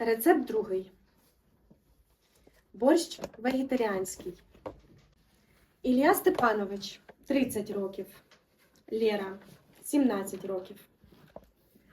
Рецепт другий. Борщ вегетаріанський. Ілля Степанович 30 років. Лєра 17 років.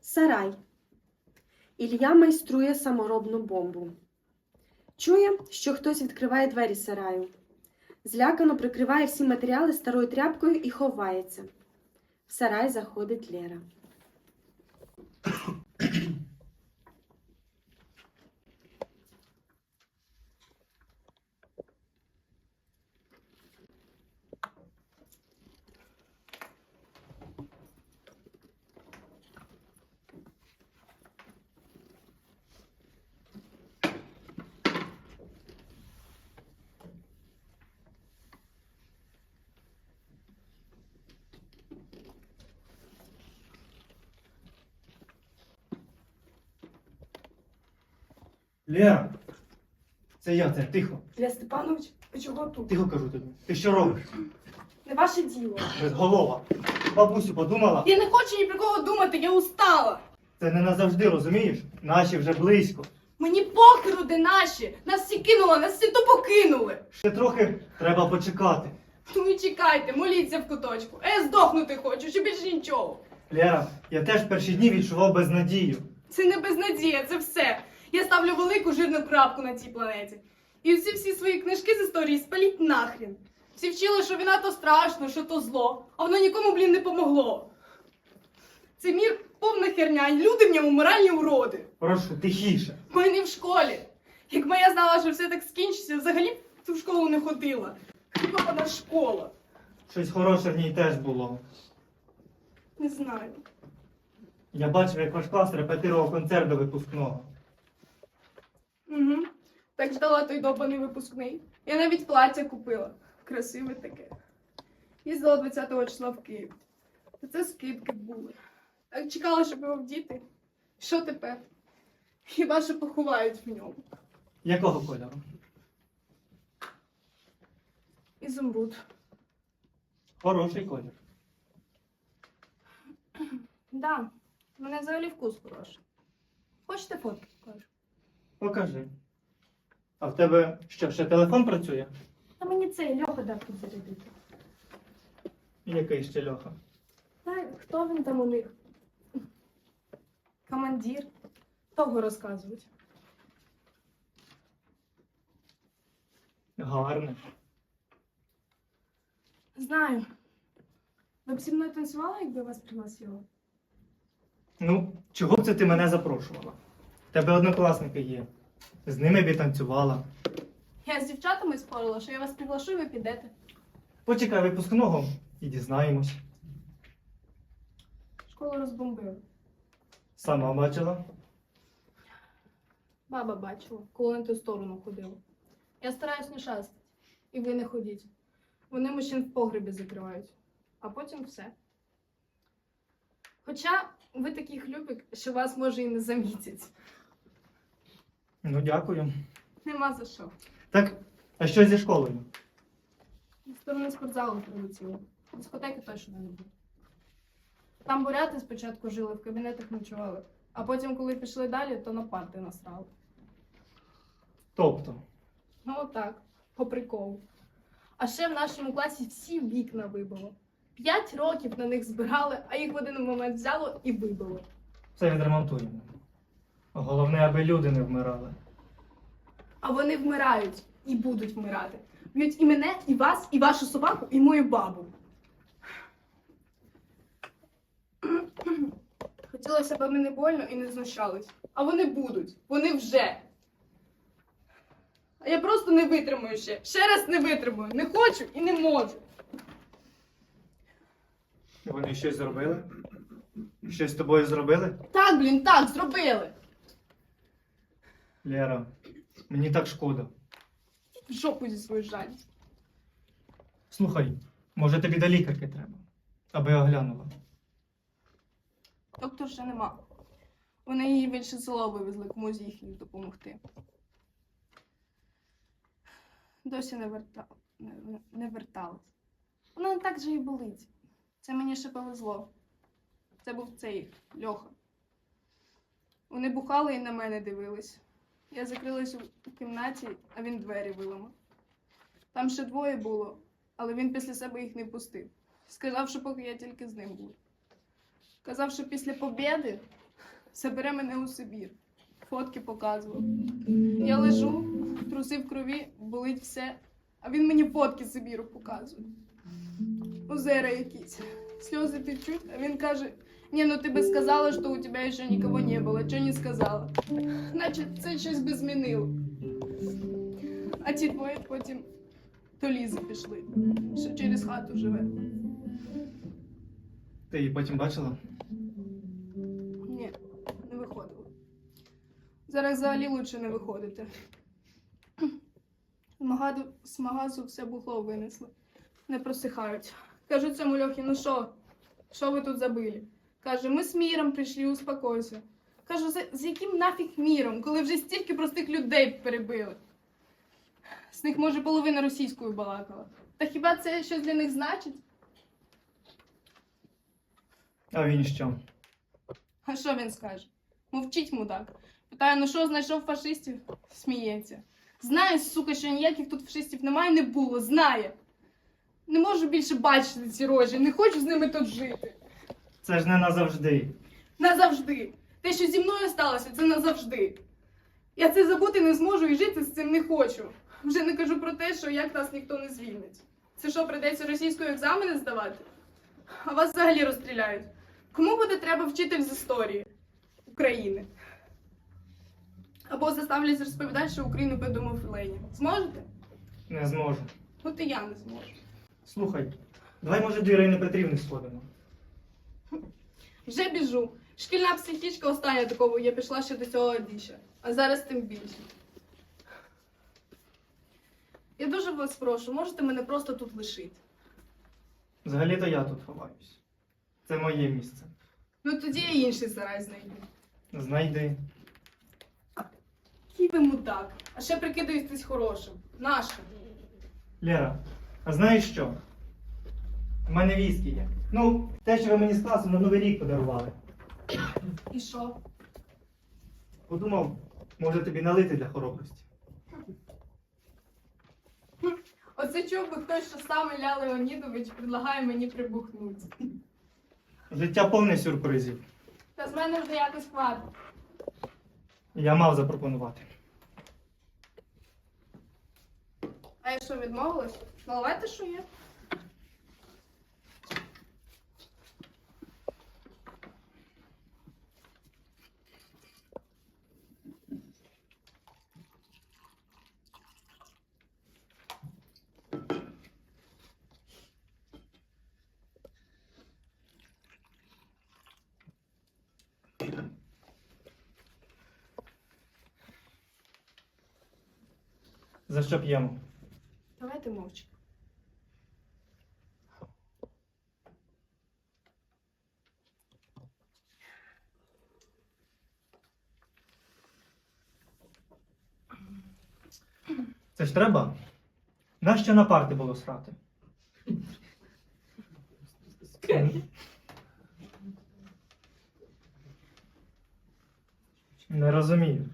Сарай. Ілля майструє саморобну бомбу. Чує, що хтось відкриває двері сараю. Злякано прикриває всі матеріали старою тряпкою і ховається. В сарай заходить Лєра. Лера, це я, це тихо. Ілля Степанович, ви чого тут? Тихо кажу тобі. Ти що робиш? Не ваше діло. Безголова. Бабусю подумала, Я не хочу ні про кого думати, я устала. це не назавжди, розумієш? Наші вже близько. Мені похеру, де наші. Нас всі кинули, нас всі тупо кинули. Ще трохи треба почекати. Ну і чекайте, моліться в куточку. А я здохнути хочу, чи більше нічого. Лера, я теж перші дні відчував безнадію. Це не безнадія, це все. Я ставлю велику жирну крапку на цій планеті. І всі всі свої книжки з історії спаліть нахрін. Всі вчили, що війна то страшно, що то зло, а воно нікому, блін, не помогло. Цей мір повна херня, і люди в ньому моральні уроди. Прошу, тихіше. Ми не в школі. Якби я знала, що все так скінчиться, взагалі б в школу не ходила. Йобана школа. Щось хороше в ній теж було. Не знаю. Я бачив, як ваш клас репетирував концерт до випускного. Угу. Так ждала той добаний випускний. Я навіть плаття купила. Красиве таке. Їздила 20-го числа в Київ. Та це скидки були. Так чекала, щоб його вдіти. Що тепер? Хіба що поховають в ньому? Якого кольору? Ізумруд. Хороший колір. Да, мене взагалі вкус хороший. Хочете фотки? Покажи. А в тебе що, ще телефон працює? А мені цей Льоха дав підзарядити. Який ще льоха? Та хто він там у них? Командир. Того розказують. Гарне. Знаю. Ви б зі мною танцювали, якби вас пригласила? Ну, чого б це ти мене запрошувала? В тебе однокласники є. З ними б і танцювала. Я з дівчатами спорила, що я вас приглашу і ви підете. Почекай випускного і дізнаємось. Школу розбомбили. Сама бачила. Баба бачила, коли на ту сторону ходила. Я стараюсь не шастати. І ви не ходіть. Вони мужчин в погребі закривають, а потім все. Хоча ви такий хлюпик, що вас може і не замітять. Ну, дякую. Нема за що. Так, а що зі школою? Зі сторони спортзалу прилетіло. Дискотеки точно не буде. Там буряти спочатку жили, в кабінетах ночували, а потім, коли пішли далі, то на парти насрали. Тобто, Ну отак, по приколу. А ще в нашому класі всі вікна вибило. П'ять років на них збирали, а їх в один момент взяло і вибило. все відремонтуємо. Головне, аби люди не вмирали. А вони вмирають і будуть вмирати. Б'ють і мене, і вас, і вашу собаку, і мою бабу. Хотілося б аби не больно і не знущались. А вони будуть. Вони вже. А я просто не витримую ще. Ще раз не витримую. Не хочу і не можу. Вони щось зробили? Щось з тобою зробили? Так, блін, так, зробили. Лера, мені так шкода. В жопу зі свою жалість. Слухай, може тобі до лікарки треба, аби я оглянула. Доктор ще нема. Вони її в інше село вивезли, комусь їхнім допомогти. Досі не, верта... не, не верталась. Вона не так же і болить. Це мені ще повезло. Це був цей Льоха. Вони бухали і на мене дивились. Я закрилась у кімнаті, а він двері виламав. Там ще двоє було, але він після себе їх не пустив. Сказав, що поки я тільки з ним буду. Казав, що після побєди забере мене у Сибір. Фотки показував. Я лежу, труси в крові, болить все, а він мені фотки з Сибіру показує. Озера якісь. Сльози течуть, а він каже, не, ну ти би сказала, що у тебе ще нікого не було, чого не сказала. Значить, це щось би змінило. А ті двоє потім до лізи пішли, що через хату живе. Ти її потім бачила? Ні, не виходило. Зараз взагалі лучше не виходити. З магазу все бухло винесли. Не просихають. Кажу цьому Льохі, ну що? Що ви тут забили? Каже, ми з міром прийшли, успокойся. Кажу, з яким нафіг міром, коли вже стільки простих людей перебили? З них, може, половина російською балакала. Та хіба це щось для них значить? А він що? А що він скаже? Мовчить мудак. Питаю, ну що знайшов фашистів? Сміється. Знає, сука, що ніяких тут фашистів немає, не було, знає. Не можу більше бачити ці рожі, не хочу з ними тут жити. Це ж не назавжди. Назавжди. Те, що зі мною сталося, це назавжди. Я це забути не зможу і жити з цим не хочу. Вже не кажу про те, що як нас ніхто не звільнить. Це що, прийдеться російською екзамени здавати? А вас взагалі розстріляють. Кому буде треба вчитель з історії України? Або заставлять розповідати, що Україну придумав Ленін. Зможете? Не зможу. От і я не зможу. Слухай, давай, може, до Ірини Петрівни сходимо. Вже біжу. Шкільна психічка остання такого, я пішла ще до цього більше. А зараз тим більше. Я дуже вас прошу, можете мене просто тут лишити. Взагалі-то я тут ховаюсь. Це моє місце. Ну тоді я інший сарай знайду. Знайди. Який ви мудак. А ще прикидаєтесь хорошим. Нашим. Лера, а знаєш що? У мене віскі є. Ну, те, що ви мені з класу на Новий рік подарували. І що? Подумав, може тобі налити для хоробрості. Оце чув би хтось, що сам Ілля Леонідович предлагає мені прибухнути. Життя повне сюрпризів. Та з мене вже якось хватить. Я мав запропонувати. А я що, відмовилась? Наливайте, що є. За що п'ємо? Давайте мовчки. Це ж треба? Нащо на парти було срати? Не розумію.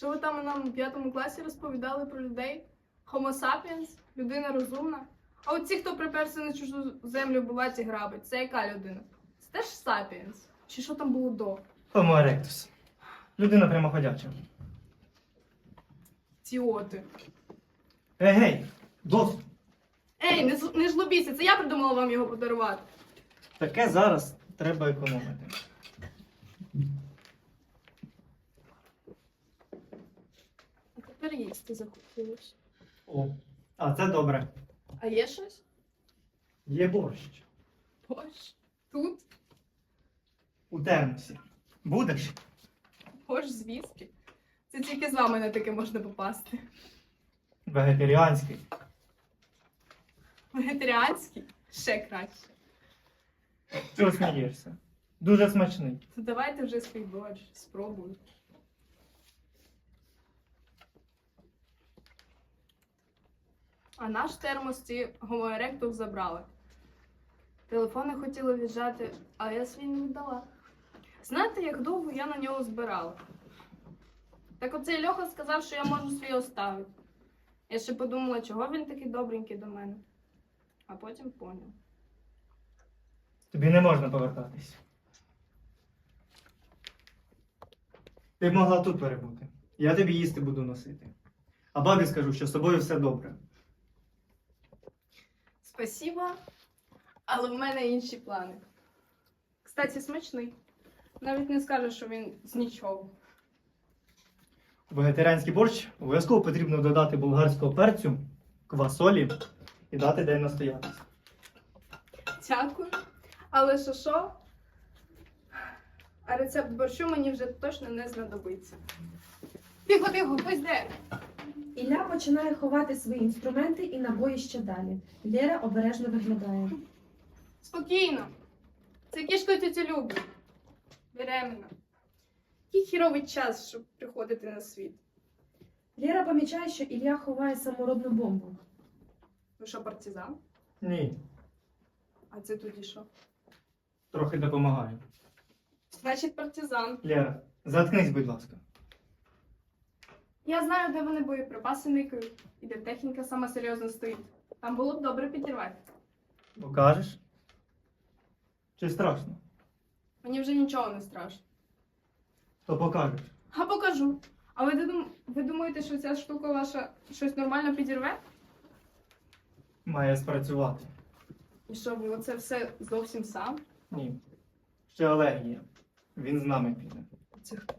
Що ви там нам у п'ятому класі розповідали про людей? Homo sapiens? Людина розумна? А от ці, хто приперся на чужу землю вбивати і грабить, це яка людина? Це теж sapiens? Чи що там було до? Homo erectus. Людина прямоходяча. Тіоти. Ей, гей, досить. Ей, не, з- не жлобіться, це я придумала вам його подарувати. Таке зараз треба економити. Тепер їсти захотілося. О, а це добре. А є щось? Є борщ. Борщ. Тут У термосі. Будеш? борщ з. Це тільки з вами на таке можна попасти. Вегетаріанський. Вегетаріанський ще краще. Чого смієшся? Дуже смачний. То давайте вже свій борщ, спробую. А наш термос ці гомоеректов забрали. Телефони хотіли віджати, а я свій не віддала. Знаєте, як довго я на нього збирала? Так оцей Льоха сказав, що я можу свій оставити. Я ще подумала, чого він такий добренький до мене. А потім поняв. Тобі не можна повертатись. Ти б могла тут перебути. Я тобі їсти буду носити. А бабі скажу, що з тобою все добре. Спасіба, але в мене інші плани. Кстати, смачний. Навіть не скажу, що він з нічого. Вегетаріанський борщ обов'язково потрібно додати болгарського перцю, квасолі і дати день настоятися. Дякую. Але що що? А рецепт борщу мені вже точно не знадобиться. Тихо, тихо, хтось де. Ілля починає ховати свої інструменти і набої ще далі. Лєра обережно виглядає. Спокійно. Це кішка тетя Люба. Беременна. Який хіровий час, щоб приходити на світ. Лєра помічає, що Ілля ховає саморобну бомбу. Ви що, партизан? Ні, А це тоді що? трохи допомагаю. Значить, партизан. Лера, заткнись, будь ласка. Я знаю, де вони боєприпаси никають, і де техніка сама серйозно стоїть. Там було б добре підірвати. Покажеш? Чи страшно? Мені вже нічого не страшно. То покажеш. А покажу. А ви, дум- ви думаєте, що ця штука ваша щось нормально підірве? Має спрацювати. І що ви оце все зовсім сам? Ні. Ще Олег є. Він з нами піде. Це хто?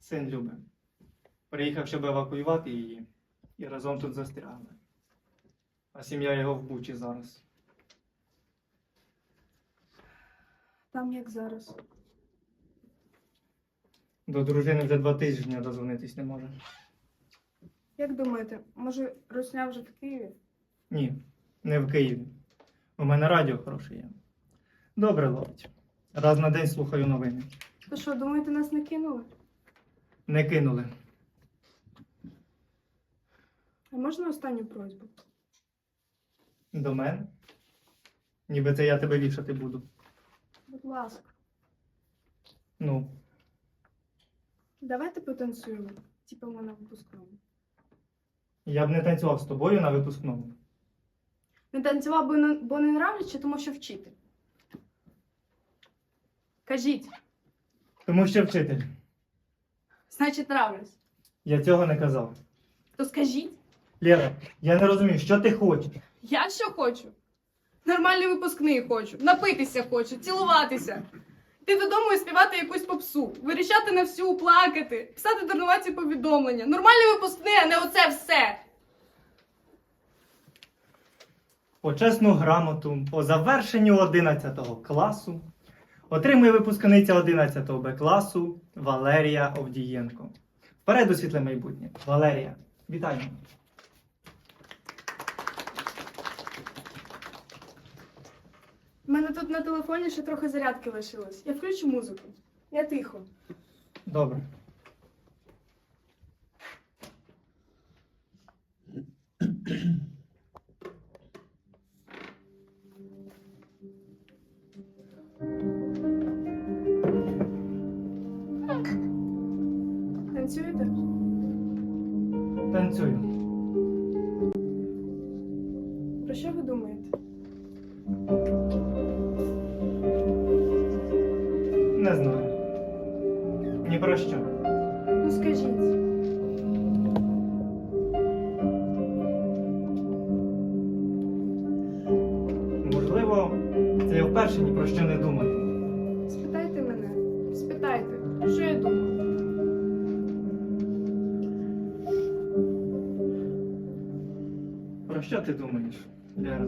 Син Люби. Приїхав, щоб евакуювати її, і разом тут застрягли. А сім'я його в Бучі зараз. Там як зараз. До дружини вже два тижні дозвонитись не може. Як думаєте, може Русня вже в Києві? Ні, не в Києві. У мене радіо хороше є. Добре ловить. Раз на день слухаю новини. То що, думаєте, нас не кинули? Не кинули. А можна останню просьбу? До мене. Ніби це я тебе вішати буду. Будь ласка, Ну, давайте потанцюємо. Типа ми на випускному. я б не танцював з тобою на випускному. Не танцював, бо не, бо не нравлять, чи тому що вчити? Кажіть, Тому що вчитель. значить нравлюсь. Я цього не казав. То скажіть, Лера, я не розумію, що ти хочеш. я що хочу? Нормальний випускний хочу, напитися хочу, цілуватися. Йти додому і співати якусь попсу, вирішати на всю, плакати, писати дурнуваті повідомлення. Нормальний випускний, а не оце все. Почесну грамоту по завершенню 11 класу отримує випускниця 11 Б класу Валерія Овдієнко. Вперед у світле майбутнє. Валерія, вітаємо. У мене тут на телефоні ще трохи зарядки лишилось. Я включу музику. Я тихо. Добре. Танцюєте? Танцюю. Про що ви думаєте? Ти думаєш, Лера?